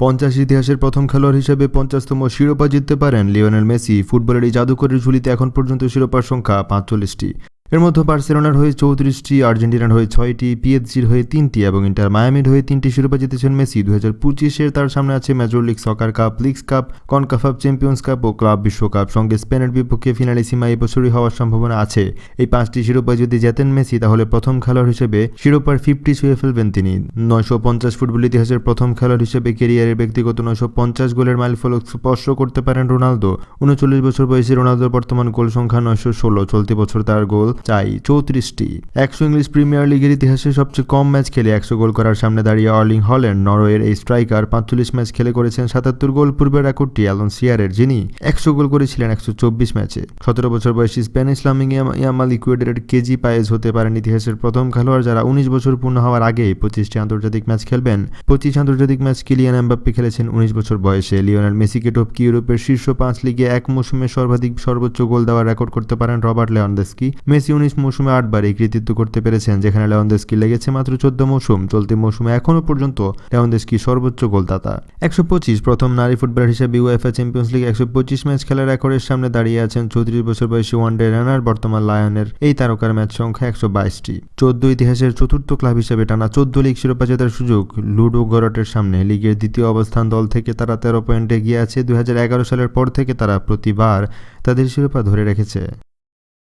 পঞ্চাশ ইতিহাসের প্রথম খেলোয়াড় হিসেবে পঞ্চাশতম শিরোপা জিততে পারেন লিওনেল মেসি। ফুটবলের এই জাদুকরের ঝুলিতে এখন পর্যন্ত শিরোপার সংখ্যা পাঁচচল্লিশটি। এর মধ্যে বার্সেলোনার হয়ে চৌত্রিশটি, আর্জেন্টিনার হয়ে ছয়টি, পিএসজির হয়ে তিনটি এবং ইন্টার মায়ামির হয়ে তিনটি শিরোপা জিতেছেন মেসি। দু হাজার পঁচিশের তার সামনে আছে major league, soccer cup, leagues cup, কনকাফাপ, champions cup ও ক্লাব বিশ্বকাপ। সঙ্গে স্পেনের বিপক্ষে ফিনালিসিমা এই বছরই হওয়ার সম্ভাবনা আছে। এই পাঁচটি শিরোপা যদি জেতেন মেসি, তাহলে প্রথম খেলোয়াড় হিসেবে শিরোপার ফিফটি ছুঁয়ে ফেলবেন তিনি। নয়শো পঞ্চাশ ফুটবল ইতিহাসের প্রথম খেলোয়াড় হিসেবে কেরিয়ারের ব্যক্তিগত নয়শো পঞ্চাশ গোলের মাইলফলক স্পর্শ করতে পারেন রোনালদো। উনচল্লিশ বছর বয়সী রোনালদোর বর্তমান গোল সংখ্যা নয়শো ষোলো। চলতি বছর তার গোল চাই, চৌত্রিশটি। একশো ইংলিশ প্রিমিয়ার লিগের ইতিহাসে সবচেয়ে কম ম্যাচ খেলে একশো গোল করার সামনে দাঁড়িয়ে অর্লিং হল্যান্ড। নরওয়ের এই স্ট্রাইকার পাঁচচল্লিশ ম্যাচ খেলে করেছেন সাতাত্তর গোল। পূর্বের রেকর্ডটি অ্যালন সিয়ারের, যিনি একশো গোল করেছিলেন একশো চব্বিশ ম্যাচে। সতেরো বছর বয়সী স্প্যানিশ লামিং ইয়ামাল ইকুয়েডারের কেজি পায়েজ হতে পারেন ইতিহাসের প্রথম খেলোয়াড় যারা উনিশ বছর পূর্ণ হওয়ার আগেই পঁচিশটি আন্তর্জাতিক ম্যাচ খেলবেন। পঁচিশ আন্তর্জাতিক ম্যাচ কিলিয়ান এমবাপ্পে খেলেছেন উনিশ বছর বয়সে। লিওনেল মেসিকে টপকি ইউরোপের শীর্ষ পাঁচ লিগে এক মৌসুমে সর্বাধিক সর্বোচ্চ গোল দেওয়ার রেকর্ড করতে পারেন রবার্ট লেওয়ানদেস্কি। মেসি উনিশ মৌসুমে আটবার এই কৃতিত্ব করতে পেরেছেন, যেখানে লেওয়ানদেস্কি লেগেছে মাত্র চোদ্দ মৌসুম। চলতি মৌসুমে এখনও পর্যন্ত লেওয়ানদেস্কি সর্বোচ্চ গোলদাতা। একশো পঁচিশ, প্রথম নারী ফুটবলার হিসেবে ইউএফএ চ্যাম্পিয়ন্স লিগ একশো পঁচিশ ম্যাচ খেলার রেকর্ডের সামনে দাঁড়িয়ে আছেন চৌত্রিশ বছর বয়সী ওয়ানডে রানার, বর্তমান লায়নের এই তারকার ম্যাচ সংখ্যা একশো বাইশটি। চোদ্দ ইতিহাসের চতুর্থ ক্লাব হিসেবে টানা চোদ্দ লিগ শিরোপা জেতার সুযোগ লুডো গরটের সামনে। লিগের দ্বিতীয় অবস্থান দল থেকে তারা তেরো পয়েন্টে এগিয়ে আছে। এগারো সালের পর থেকে তারা প্রতিবার তাদের শিরোপা ধরে রেখেছে।